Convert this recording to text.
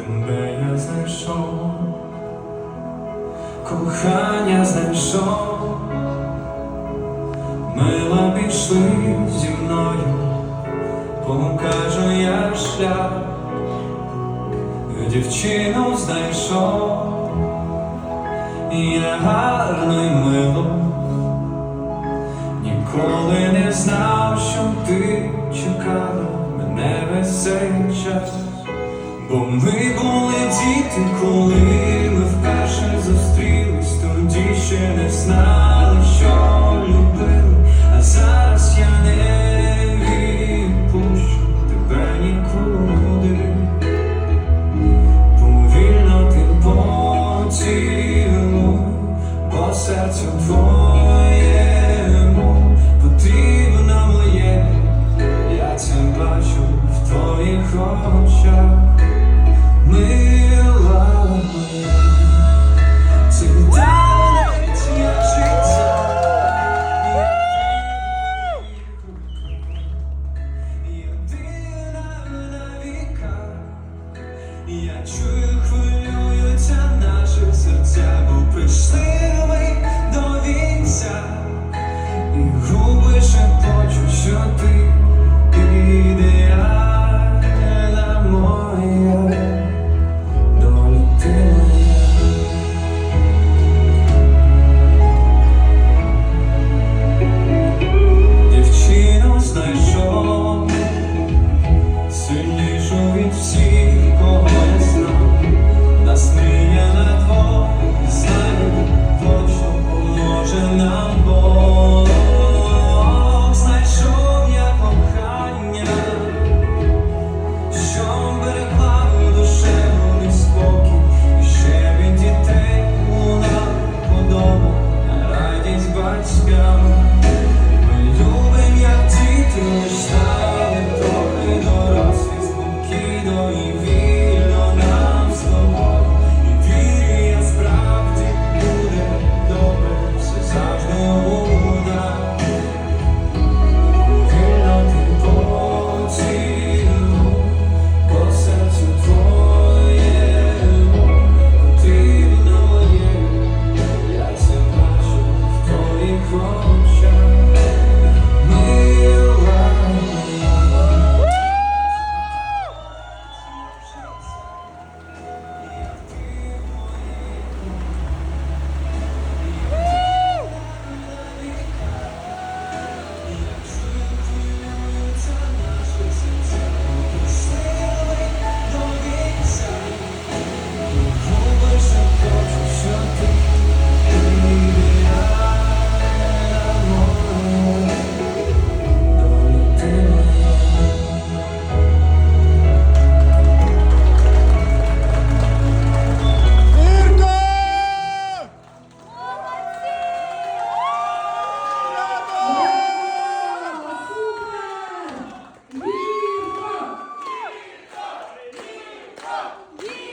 тебе я знайшов, кохання знайшов, мила пішли зі мною, покажу я шлях, дівчину знайшов, я гарно й мило. Ніколи не знав, що ти чекала Бо ми були діти, коли ми вперше зустрілись, тоді ще не знали, що любили, а зараз я не відпущу тебе нікуди. Повільно ти поцілуй, бо серцю твоєму хвилюються наші серця, бо прийшли ми до вінця, нам Бог я кохання, що берегла душевний спокій, і ще від дітей була подоба. Yeah!